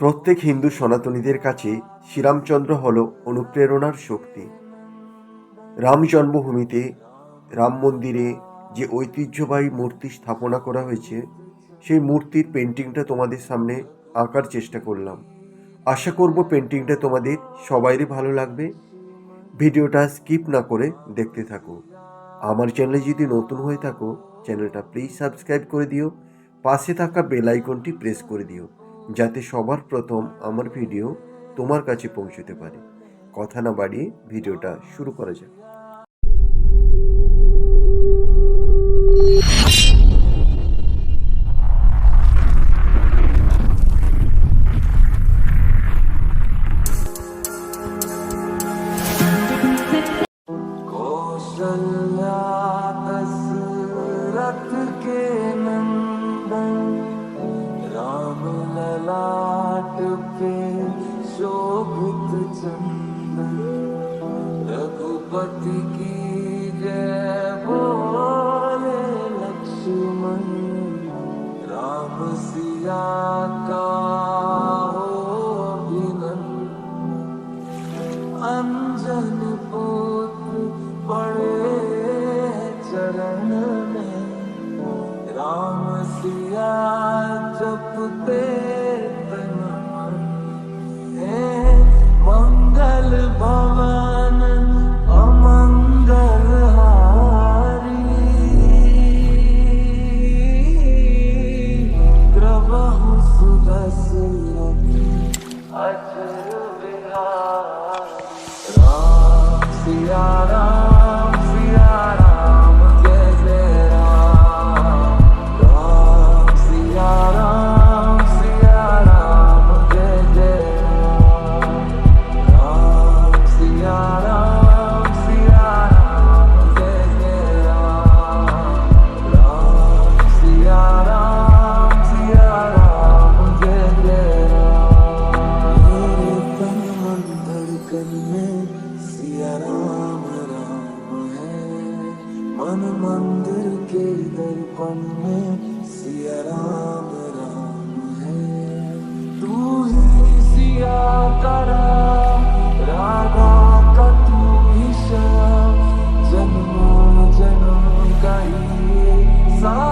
প্রত্যেক হিন্দু সনাতনীদের কাছে শ্রীরামচন্দ্র হল অনুপ্রেরণার শক্তি। রাম জন্মভূমিতে, রাম মন্দিরে যে ঐতিহ্যবাহী মূর্তি স্থাপনা করা হয়েছে, সেই মূর্তির পেন্টিংটা তোমাদের সামনে আঁকার চেষ্টা করলাম। আশা করব পেন্টিংটা তোমাদের সবাইরই ভালো লাগবে। ভিডিওটা স্কিপ না করে দেখতে থাকো। আমার চ্যানেলে যদি নতুন হয়ে থাকো, চ্যানেলটা প্লিজ সাবস্ক্রাইব করে দিও। পাশে থাকা বেল আইকনটি প্রেস করে দিও। যাতে সবার প্রথম আমার ভিডিও তোমার কাছে পৌঁছতে পারে কথা না বাড়িয়ে ভিডিওটা শুরু করা যাক Yeah. चंदन रघुपति की जय बोले लक्ष्मण राम सिया का ら मंदिर के दर्पण में सिया राम राम है। तू ही सिया का राम, राधा का तू ही श्याम। जन्मों जन्म का ये साथ।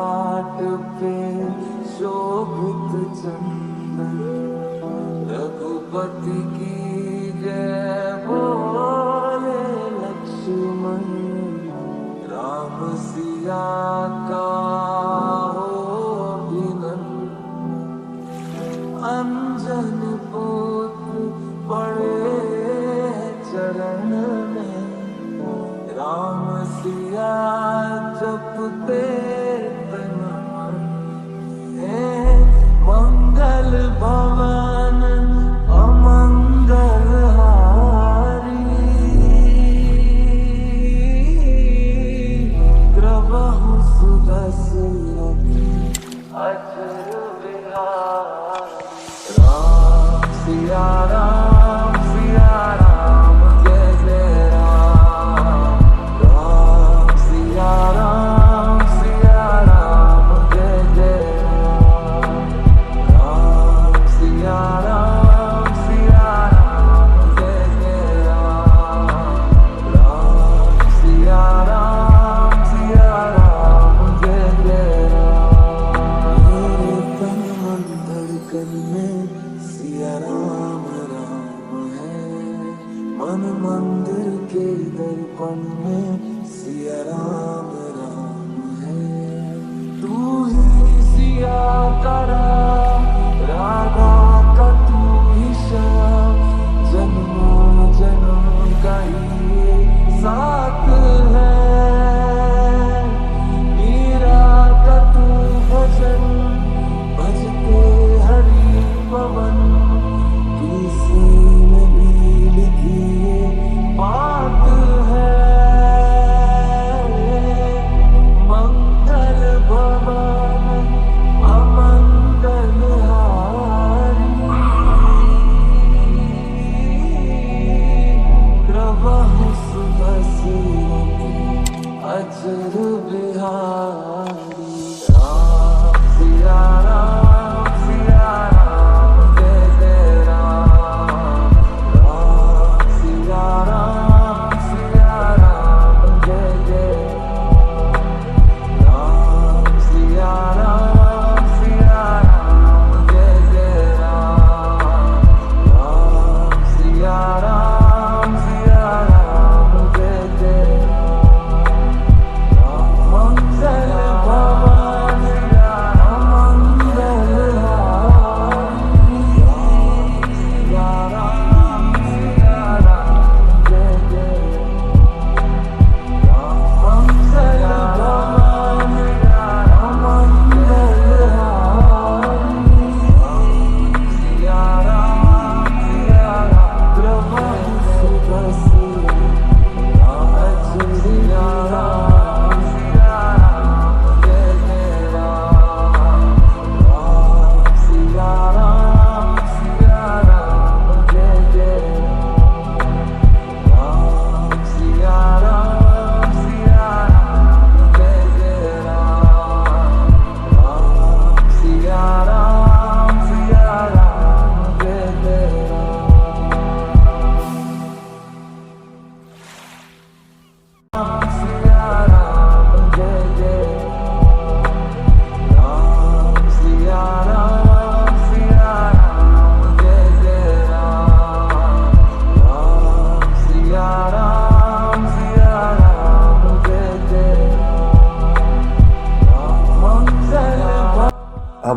ललाट पे शोभित चंदन, रघुपति की जय बोले लक्ष्मण, राम सिया का हो अभिनंदन। अंजन पुत्र पड़े चरण में, राम सिया जपते live on.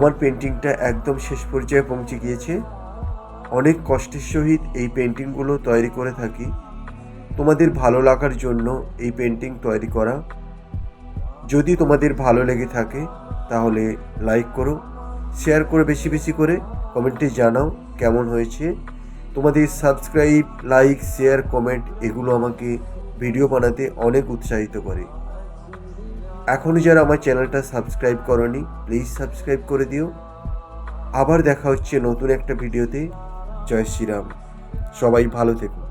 আমার পেন্টিংটা একদম শেষ পর্যায়ে পৌঁছে গিয়েছে। অনেক কষ্টের সহিত এই পেন্টিংগুলো তৈরি করে থাকি। তোমাদের ভালো লাগার জন্য এই পেন্টিং তৈরি করা। যদি তোমাদের ভালো লেগে থাকে, তাহলে লাইক করো শেয়ার করে বেশি বেশি করে কমেন্টে জানাও কেমন হয়েছে। তোমাদের সাবস্ক্রাইব লাইক শেয়ার কমেন্ট এগুলো আমাকে ভিডিও বানাতে অনেক উৎসাহিত করে। এখনও যারা আমার চ্যানেলটা সাবস্ক্রাইব করনি প্লিজ সাবস্ক্রাইব করে দিও। আবার দেখা হচ্ছে নতুন একটা ভিডিওতে। জয় শ্রীরাম। সবাই ভালো থেকো।